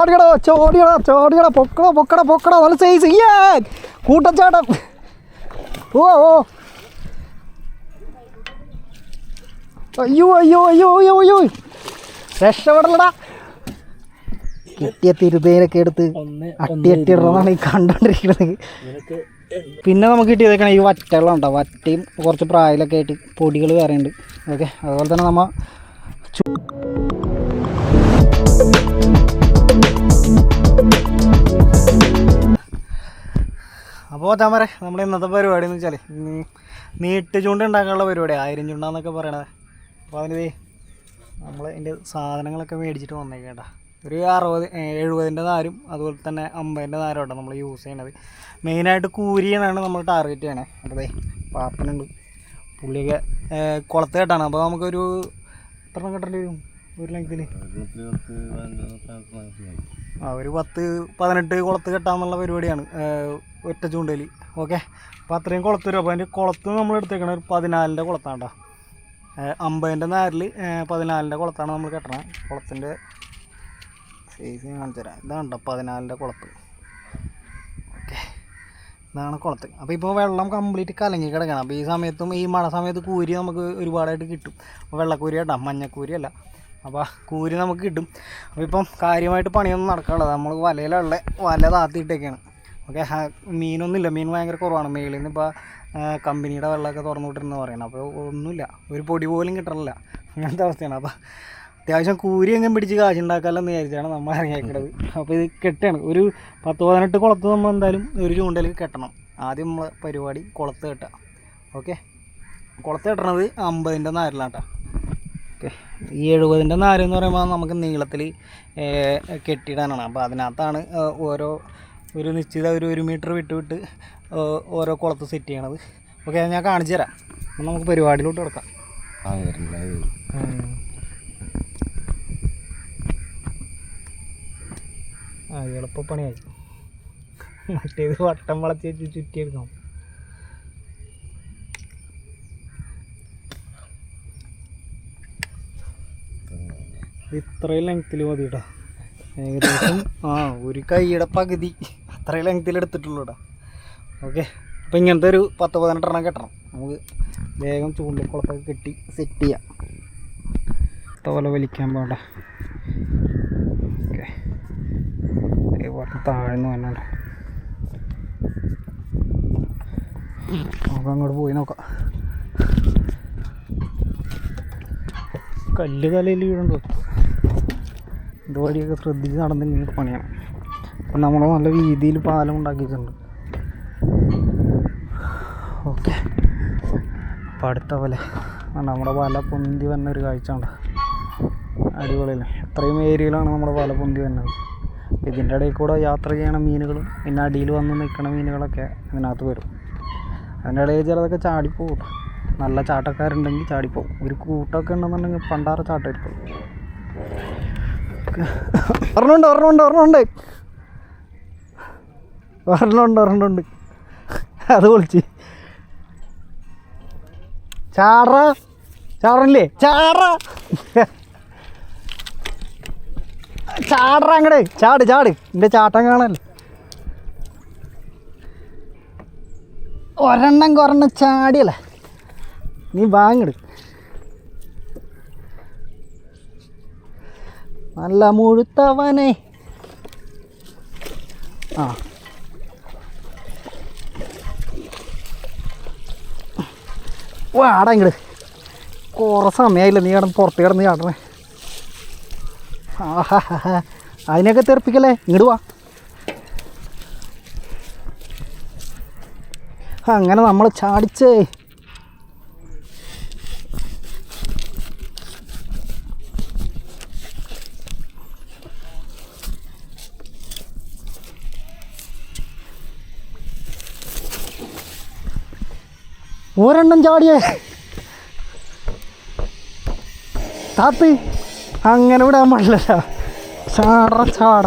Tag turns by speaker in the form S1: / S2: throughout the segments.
S1: ചോടിയടാ ചോടിയടാ ചോടിയടാ പൊക്കടാ പൊക്കട പൊക്കടാ നല്ല സൈസ് ഏ കൂട്ടച്ചാട്ടം. ഓ ഓ. അയ്യോ അയ്യോ അയ്യോ അയ്യോ അയ്യോ. രക്ഷപ്പെടലടാ. കിട്ടിയ തിരുതേനൊക്കെ എടുത്ത് അട്ടി അട്ടി ഇടണമെന്നാണ് ഈ കണ്ടോണ്ടിരിക്കുന്നത് പിന്നെ നമുക്ക് കിട്ടിയതൊക്കെയാണ് ഈ വറ്റകളും ഉണ്ടോ? വറ്റയും കുറച്ച് പ്രായലൊക്കെ ആയിട്ട് പൊടികൾ വേറെ ഉണ്ട് ഓക്കെ അതുപോലെ തന്നെ നമ്മ അപ്പോൾ താമരെ നമ്മുടെ ഇന്നത്തെ പരിപാടി എന്ന് വെച്ചാൽ നീട്ട് ചൂണ്ട ഉണ്ടാക്കാനുള്ള പരിപാടി ആയിരം ചൂണ്ടാന്നൊക്കെ പറയണത്. അപ്പോൾ അതിന് നമ്മൾ അതിന്റെ സാധനങ്ങളൊക്കെ മേടിച്ചിട്ട് വന്നേക്കേണ്ട ഒരു അറുപത് എഴുപതിന്റെ നാരും അതുപോലെ തന്നെ അമ്പതിന്റെ നാരും ഉണ്ടോ നമ്മൾ യൂസ് ചെയ്യണത്. മെയിനായിട്ട് കൂരിയാണ് നമ്മൾ ടാർഗറ്റ് ചെയ്യണേ. അതെ പാപ്പനുണ്ട്. പുള്ളിയൊക്കെ കുളത്ത് കെട്ടാണ്. അപ്പോൾ നമുക്കൊരു എത്ര കെട്ടേണ്ടി വരും? ഒരു ലെങ്ത്തിൽ ആ ഒരു പത്ത് പതിനെട്ട് കുളത്ത് കെട്ടാന്നുള്ള പരിപാടിയാണ്. ഒറ്റ ചൂണ്ടയിൽ. ഓക്കെ? അപ്പോൾ അത്രയും കുളത്ത് വരും. അപ്പോൾ അതിന്റെ കുളത്ത് നമ്മൾ എടുത്തേക്കണ ഒരു പതിനാലിന്റെ കുളത്താണ്ട. അമ്പതിന്റെ നാലിൽ പതിനാലിന്റെ കുളത്താണ് നമ്മൾ കെട്ടണത് കുളത്തിന്റെ സൈസ് ഞാൻ കാണിച്ചു തരാം. ഇതാണ്ട പതിനാലിന്റെ കുളത്ത്. ഓക്കെ? ഇതാണ് കുളത്ത്. അപ്പോൾ ഇപ്പോൾ വെള്ളം കംപ്ലീറ്റ് കലങ്ങി കിടക്കണം. അപ്പോൾ ഈ സമയത്തും ഈ മഴ സമയത്ത് കൂരി നമുക്ക് ഒരുപാടായിട്ട് കിട്ടും. വെള്ളക്കൂരി കേട്ടോ മഞ്ഞക്കൂരി അല്ല. അപ്പോൾ കൂരി നമുക്ക് കിട്ടും. അപ്പോൾ ഇപ്പം കാര്യമായിട്ട് പണിയൊന്നും നടക്കാനുള്ളത് നമ്മൾ വലയിലുള്ള വല താത്തിയിട്ടൊക്കെയാണ് ഓക്കെ മീനൊന്നുമില്ല. മീൻ ഭയങ്കര കുറവാണ്. മേളിൽ നിന്ന് ഇപ്പോൾ കമ്പനിയുടെ വെള്ളമൊക്കെ തുറന്നു വിട്ടിരുന്നു പറയണം അപ്പോൾ ഒന്നുമില്ല. ഒരു പൊടി പോലും കിട്ടണില്ല അങ്ങനത്തെ അവസ്ഥയാണ്. അപ്പോൾ അത്യാവശ്യം കൂരി എങ്ങനെ പിടിച്ച് കാശുണ്ടാക്കാമല്ലോ എന്ന് വിചാരിച്ചാണ് നമ്മൾ ഇറങ്ങിയേക്കുന്നത് അപ്പോൾ ഇത് കെട്ടാണ്. ഒരു പത്ത് പതിനെട്ട് കുളത്ത് നമ്മൾ എന്തായാലും ഒരു ചൂണ്ടയിൽ കെട്ടണം. ആദ്യം നമ്മൾ പരിപാടി കുളത്ത് കെട്ടുക. ഓക്കെ? കുളത്ത് കെട്ടണത് അമ്പതിന്റെ നാരിലാട്ടാ ഓക്കെ ഈ എഴുപതിന്റെ നാല് എന്ന് പറയുമ്പോൾ നമുക്ക് നീളത്തിൽ കെട്ടിയിടാനാണ്. അപ്പോൾ അതിനകത്താണ് ഓരോ ഒരു നിശ്ചിത ഒരു ഒരു മീറ്റർ വിട്ട് വിട്ട് ഓരോ കുളത്ത് സെറ്റ് ചെയ്യണത്. ഓക്കെ ഞാൻ കാണിച്ചു തരാം. അപ്പം നമുക്ക് പരിപാടിയിലോട്ട് കിടക്കാം. ആ എളുപ്പപ്പണിയായി. മറ്റേത് വട്ടം വളച്ച് വെച്ച് ചുറ്റിയെടുക്കണം ഇത് ഇത്രയും ലെങ്ത്തിൽ മതി ഏകദേശം ആ ഒരു കൈയുടെ പകുതി അത്രയും ലെങ്ത്തിൽ എടുത്തിട്ടുള്ളൂ കേട്ടോ ഓക്കെ അപ്പോൾ ഇങ്ങനത്തെ ഒരു പത്ത് പതിനെട്ടെണ്ണം കെട്ടണം. നമുക്ക് വേഗം ചൂണ്ടക്കുളത്തൊക്കെ കെട്ടി സെറ്റ് ചെയ്യാം. തോല വലിക്കാൻ പാടാ. ഓക്കെ താഴ്ന്നു വന്നുണ്ട് നമുക്ക് അങ്ങോട്ട് പോയി നോക്കാം. കല്ല് തലയിൽ വീഴുണ്ടോ ഇതുവഴിയൊക്കെ ശ്രദ്ധിച്ച് നടന്നില്ലെങ്കിൽ പണിയാണ് അപ്പം നമ്മൾ നല്ല രീതിയിൽ പാലം ഉണ്ടാക്കിയിട്ടുണ്ട്. ഓക്കെ. അപ്പം അടുത്ത പോലെ. നമ്മുടെ പല പൊന്തി വന്ന ഒരു കാഴ്ച ഉണ്ട് അടിപൊളിയല്ലേ? എത്രയും ഏരിയയിലാണ് നമ്മുടെ പല പൊന്തി വന്നത്. ഇതിന്റെ ഇടയിൽ കൂടെ യാത്ര ചെയ്യണ മീനുകളും പിന്നെ അടിയിൽ വന്ന് നിൽക്കണ മീനുകളൊക്കെ ഇതിനകത്ത് വരും. അതിന്റെ ഇടയിൽ ചിലതൊക്കെ ചാടിപ്പോകും. നല്ല ചാട്ടക്കാരുണ്ടെങ്കിൽ ചാടിപ്പോകും. ഒരു കൂട്ടമൊക്കെ ഉണ്ടെന്നുണ്ടെങ്കിൽ പണ്ടാറ ചാട്ടമായിരിക്കും. ഒരെണ്ണമുണ്ട് ഒരെണ്ണമുണ്ട് ഒരെണ്ണമുണ്ട്. ഒരെണ്ണമുണ്ട് ഒരെണ്ണമുണ്ട്. അത് പൊളിച്ച്. ചാറ ചാടണില്ലേ ചാറ ചാടറ അങ്ങടെ. ചാട് ചാട്. എന്റെ ചാട്ടം കാണല്ലേ ഒരെണ്ണം കൊറെണ്ണം ചാടിയല്ലേ? നീ വാങ്ങിട് നല്ല മുഴുത്തവനെ. ആ. വാടാ കുറേ സമയമായില്ല നീ കിടന്ന് പുറത്ത് കിടന്ന് ചാടണേ. അതിനെയൊക്കെ തെറിപ്പിക്കല്ലേ? ഇങ്ങോട്ട് വാ. അങ്ങനെ നമ്മൾ ചാടിച്ചേ. ഒരെണ്ണം ചാടിയേ. താപ്പി അങ്ങനെ വിടാൻ പാടില്ല ചാടറ ചാട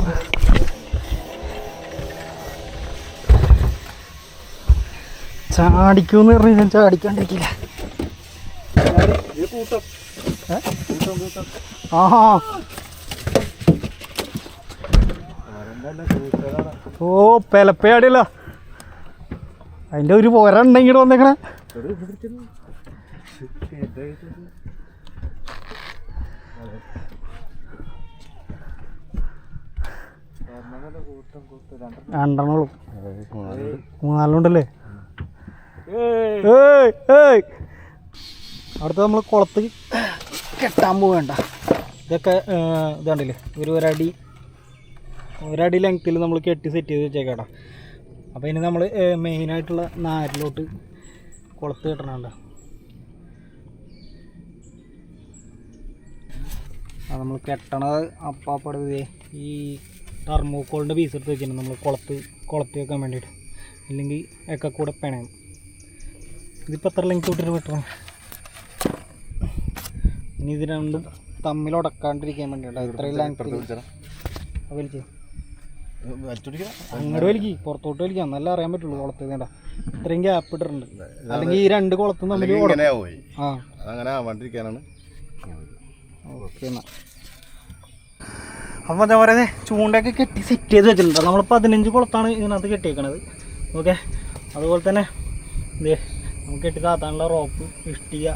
S1: ചാടിക്കൂന്ന് പറഞ്ഞ് ഞാൻ ചാടിക്കാണ്ടിരിക്കില്ല. ഓ പെലപ്പയാടിയല്ലോ. അതിന്റെ ഒരു പോര ഉണ്ടെങ്കിൽ വന്നേക്കണേ. രണ്ടെണ്ണോളും മൂന്നാലുണ്ടല്ലേ? ഏയ്. ഏയ് അടുത്ത നമ്മൾ കുളത്ത് കെട്ടാൻ പോവേണ്ട. ഇതൊക്കെ ഇതാണ്ടല്ലേ ഇതാണ്ടില്ലേ? ഒരു ഒരടി ഒരടി ലെങ്ത്തിൽ നമ്മൾ കെട്ടി സെറ്റ് ചെയ്ത് വെച്ചേക്കാടാ അപ്പോൾ ഇനി നമ്മൾ മെയിനായിട്ടുള്ള നാരിലോട്ട് കുളത്ത് കിട്ടണുണ്ട്. നമ്മൾ കെട്ടണത് അപ്പാപ്പടത് ഈ ടർമോക്കോളിന്റെ പീസ് എടുത്ത് വെച്ചിട്ടുണ്ട് നമ്മൾ കുളത്ത് കുളത്ത് വെക്കാൻ വേണ്ടിയിട്ട്. ഇല്ലെങ്കിൽ ഒക്കെ കൂടെ പിണയും. ഇതിപ്പോൾ എത്ര ലെങ്ത് വിട്ടിട്ട് വെട്ടണം? ഇനി ഇത് രണ്ടും തമ്മിൽ ഉടക്കാണ്ടിരിക്കാൻ വേണ്ടിയിട്ടാണ് ഇത്രയും ലെങ്ത് അങ്ങോട്ട് വലിക്കി. പുറത്തോട്ട് വലിക്കാം. നല്ല അറിയാൻ പറ്റുള്ളൂ കുളത്ത് വേണ്ട ഇത്രയും ഗ്യാപ്പ് ഇട്ടിട്ടുണ്ട്. അല്ലെങ്കിൽ ഈ രണ്ട് കുളത്തും തമ്മിൽ ഉട-
S2: ഇങ്ങനെ പോയി.
S1: ആ.
S2: അങ്ങനെ ആവാണ്ടിരിക്കാനാണ്.
S1: ഓക്കെ എന്നാ. അപ്പോൾ എന്താ പറയുന്നത് ചൂണ്ടയൊക്കെ കെട്ടി സെറ്റ് ചെയ്ത് വെച്ചിട്ടുണ്ട്. നമ്മൾ പതിനഞ്ച് കുളത്താണ് ഇതിനകത്ത് കെട്ടിയേക്കണത്. ഓക്കെ? അതുപോലെ തന്നെ ഇതേ നമുക്ക് കെട്ടി താത്താനുള്ള റോപ്പ് ഇഷ്ടിക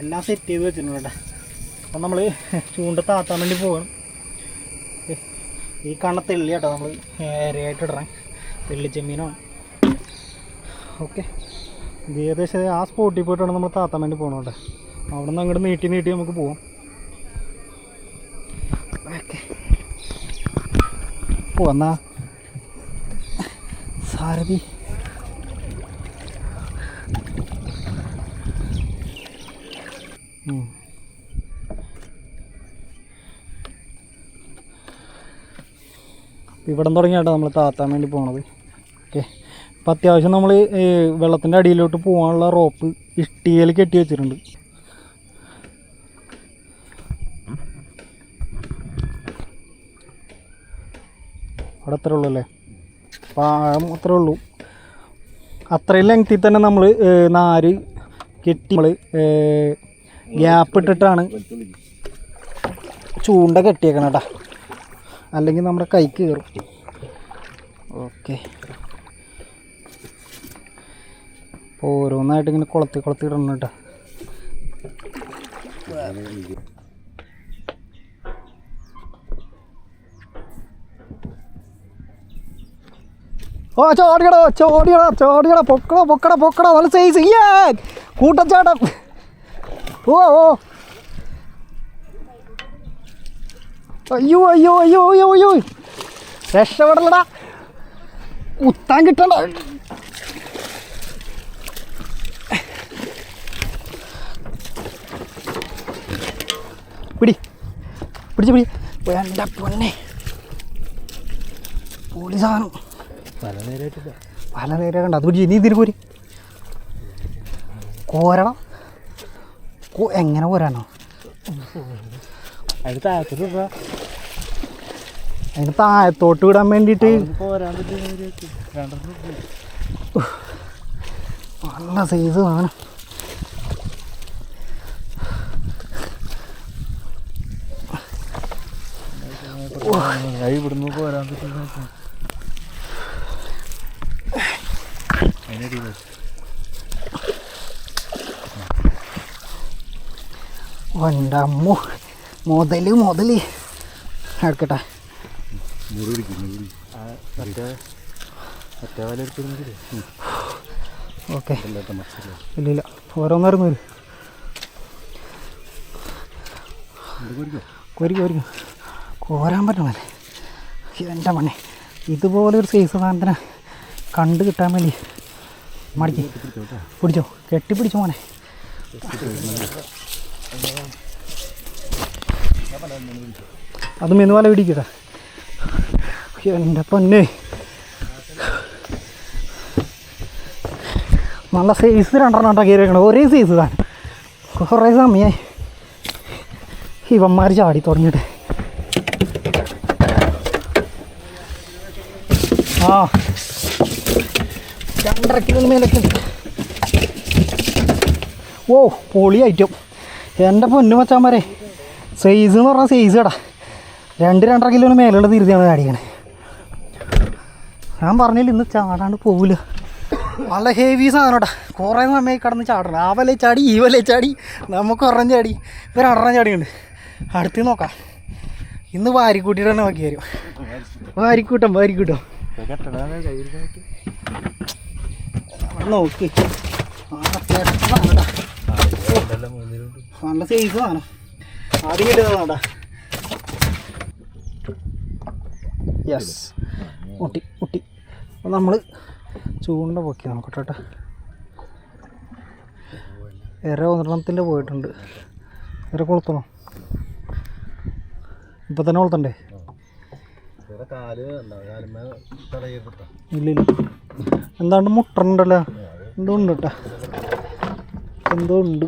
S1: എല്ലാം സെറ്റ് ചെയ്ത് വെച്ചിട്ടുണ്ട് കേട്ടോ. അപ്പം നമ്മൾ ചൂണ്ട താത്താൻ വേണ്ടി പോകണം. ഈ കണ്ണ തെള്ളി കേട്ടോ നമ്മൾ ഏരയായിട്ട് ഇടണം. തെള്ളി ചെമ്മീനാണ് ഓക്കെ. ഇത് ഏകദേശം ആ സ്പോട്ടിൽ പോയിട്ടാണ് നമ്മൾ താത്താൻ വേണ്ടി പോകണം കേട്ടോ. അവിടെ നിന്ന് അങ്ങോട്ട് നീട്ടി നീട്ടി നമുക്ക് പോവാം. ഓക്കെ. പോന്നാ സാരഥി. ഇവിടം തുടങ്ങിയാട്ടോ നമ്മൾ താത്താൻ വേണ്ടി പോണത്. ഓക്കെ. അപ്പം അത്യാവശ്യം നമ്മൾ വെള്ളത്തിന്റെ അടിയിലോട്ട് പോകാനുള്ള റോപ്പ് ഇഷ്ടികയിൽ കെട്ടി വെച്ചിട്ടുണ്ട്. അവിടെ അത്രേ ഉള്ളൂ അല്ലേ? പാഴം അത്രേ ഉള്ളൂ. അത്രയും ലെങ്ത്തിൽ തന്നെ നമ്മൾ നാര് കെട്ടി നമ്മൾ ഗ്യാപ്പ് ഇട്ടിട്ടാണ് ചൂണ്ട കെട്ടിയേക്കണം കേട്ടോ അല്ലെങ്കിൽ നമ്മുടെ കൈ കയറും ഓക്കെ അപ്പോൾ ഓരോന്നായിട്ട് ഇങ്ങനെ കുളത്തി കുളത്തി ഇടണം കേട്ടോ. ഓ ചോടിയട ചോടിയടാ ചോടിയടാ പൊക്കട പൊക്കട പൊക്കട നല്ല സൈസ് കൂട്ടച്ചാട്ടം. ഓ ഓ. അയ്യോ അയ്യോ അയ്യോ അയ്യോ അയ്യോ. രക്ഷപ്പെടലടാ. ഉത്താൻ കിട്ടണ്ട പിടി പിടിച്ച് പിടി എന്റെ പൊന്നെ. പൊളി സാധനം.
S2: പല നേരമായിട്ടില്ല
S1: പല നേരം കണ്ട. അത് പിടിച്ച് നീ ഇതിന് പോര്. കോരണം. എങ്ങനെ പോരാനോ?
S2: അതിന് താഴത്തോട്ട്
S1: അതിന് താഴത്തോട്ട് വിടാൻ വേണ്ടിയിട്ട്. നല്ല സൈസ്
S2: ഇവിടുന്ന് പോരാൻ
S1: പറ്റില്ല. അമ്മോ മുതൽ മുതൽ. എടുക്കട്ടെ ഓക്കെ. ഇല്ല ഇല്ല. ഓരോന്നായിരുന്നു വരും. കൊരിക്കും? കൊരിക്കും കോരാൻ പറ്റണല്ലേ എന്റെ മണ്ണെ ഇതുപോലെ ഒരു സൈസ് സാധനത്തിന് കണ്ട് കിട്ടാൻ വേണ്ടി മടിക്ക്. പിടിച്ചോ? കെട്ടി പിടിച്ചോ മോനെ അത് മെനുവാല പിടിക്കുക എന്റെ പൊന്നെ. നല്ല സൈസ് രണ്ടെണ്ണം ഉണ്ടാക്കി കയറിയേക്കണം ഒരേ സൈസ് താൻ കുറേ സമയമായി ഇവന്മാർ ചാടി തുടങ്ങിയിട്ട്. ആ. രണ്ടര കിലോ മേലൊക്കെ. ഓ പൊളി ഐറ്റം എന്റെ പൊന്നു മച്ചാന്മാരെ സൈസ് എന്ന് പറഞ്ഞാൽ സൈസ് കടാ. രണ്ട് രണ്ടര കിലോന് മേലുള്ള തിരുത്തിയാണ് കാടിക്കണേ ഞാൻ പറഞ്ഞില്ല ഇന്ന് ചാടാണ്ട് പോവില്ല. നല്ല ഹെവി സാധനം കേട്ടാ കുറേ സമയമായി കിടന്ന് ചാടണം. ആ വല ചാടി ഈ വല ചാടി. നമുക്ക് ഒരെണ്ണം ചാടി. ഇവർ അടറം ചാടിയുണ്ട് അടുത്ത് നോക്കാം. ഇന്ന് വാരിക്കൂട്ടിയിട്ട് തന്നെ നോക്കി വരും. വാരിക്കൂട്ടം വാരിക്കൂട്ടം. നല്ല സൈസ് ആണ്. ആദ്യം കിട്ടുന്നതാണ്ടാ യെസ് മുട്ടി മുട്ടി അപ്പം നമ്മൾ ചൂണ്ട പൊക്കി നോക്കട്ടെ കേട്ടോ. ഇര ഒന്നെണ്ണത്തിന്റെ പോയിട്ടുണ്ട്. ഇര കൊളുത്തണോ. ഇപ്പം തന്നെ കൊളുത്തണ്ടേ?
S2: വേറെ കാൽ കാലുമേ തടയപ്പെട്ട
S1: ഇല്ല എന്താണ്ട് മുട്ടണുണ്ടല്ലോ എന്തോ ഉണ്ട് കേട്ടോ എന്തോ ഉണ്ട്.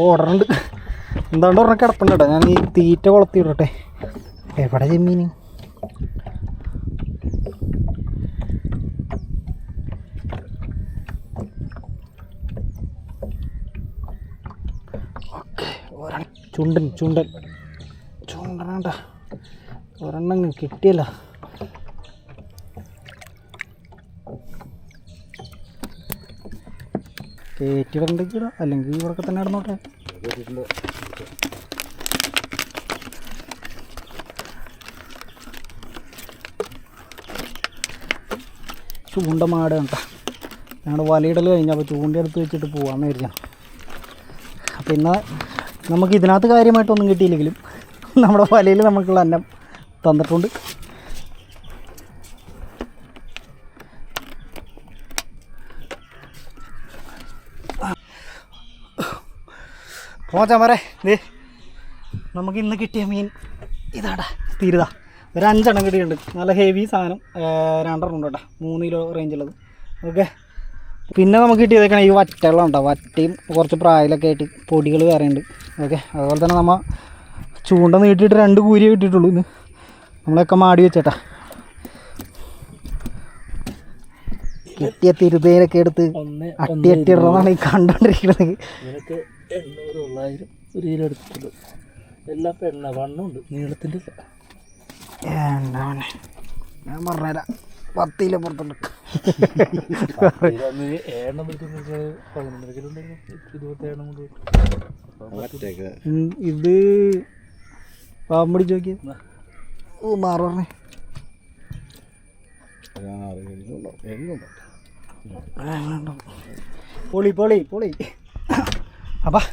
S1: ഓർഡറുണ്ട് എന്താണ്ട് പറഞ്ഞ കിടപ്പുണ്ട് കേട്ടോ ഞാൻ ഈ തീറ്റ കൊളത്തി വിടട്ടെ എവിടെ ചെമ്മീന്? ഒരെണ്ണം. ചുണ്ടൻ ചുണ്ടൻ. ചുണ്ടനാണ്ട. ഒരെണ്ണം കിട്ടിയല്ല. കയറ്റിടണ്ടെങ്കിൽ അല്ലെങ്കിൽ ഇവിടൊക്കെ തന്നെ ഇടന്നോട്ടെ ചൂണ്ട മാട് ഞങ്ങൾ ഞങ്ങളുടെ വലയിടൽ കഴിഞ്ഞപ്പോൾ ചൂണ്ട എടുത്ത് വെച്ചിട്ട് പോകാമെന്ന് ഇന്ന് നമുക്ക് ഇതിനകത്ത് കാര്യമായിട്ടൊന്നും കിട്ടിയില്ലെങ്കിലും നമ്മുടെ വലയിൽ നമുക്കുള്ള അന്നം തന്നിട്ടുണ്ട്. പോച്ചാമറേ ദേ നമുക്ക് ഇന്ന് കിട്ടിയ മീൻ ഇതാടാ തീരുതാ. ഒരു അഞ്ചെണ്ണം കിട്ടിയിട്ടുണ്ട്. നല്ല ഹെവി സാധനം. രണ്ടെണ്ണം ഉണ്ട് കേട്ടോ. മൂന്ന് കിലോ റേഞ്ചുള്ളത് ഓക്കെ പിന്നെ നമുക്ക് കിട്ടിയതൊക്കെയാണ് ഈ വറ്റകളാണ് കേട്ടോ വറ്റയും കുറച്ച് പ്രായലൊക്കെ ആയിട്ട് പൊടികൾ വേറെ ഉണ്ട് ഓക്കെ അതുപോലെ തന്നെ നമ്മൾ ചൂണ്ട നീട്ടിയിട്ട് രണ്ട് കൂരിയേ കിട്ടിയിട്ടുള്ളൂ ഇന്ന്. നമ്മളൊക്കെ മാടി വെച്ചേട്ടാ. കിട്ടിയ തിരുതേനൊക്കെ എടുത്ത് അട്ടി അട്ടി ഇടണമെന്നാണ് ഈ കണ്ടോണ്ടിരിക്കുന്നത്
S2: എണ്ണൂറ് തൊള്ളായിരം ഒരു കിലോ എല്ലാം പെണ്ണ വണ്ണുണ്ട്
S1: നീളത്തിന്റെ ഞാൻ പറഞ്ഞുതരാം. പത്ത് കിലോ പുറത്തുണ്ട് ഇത് പാമ്പടി ചോക്കി ഓ മാറു പറഞ്ഞേ. പൊളി പൊളി പൊളി. അപ്പം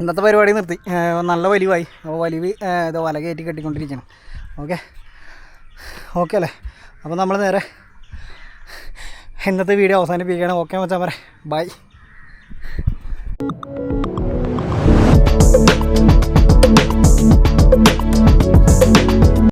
S1: ഇന്നത്തെ പരിപാടി നിർത്തി. നല്ല വലിവായി. അപ്പോൾ വലിവ് ഇത് വല കയറ്റി കെട്ടിക്കൊണ്ടിരിക്കണം. ഓക്കെ. ഓക്കെ അല്ലേ? അപ്പോൾ നമ്മൾ നേരെ ഇന്നത്തെ വീഡിയോ അവസാനിപ്പിക്കുകയാണ്. ഓക്കെ മച്ചാൻ പറയാം ബൈ.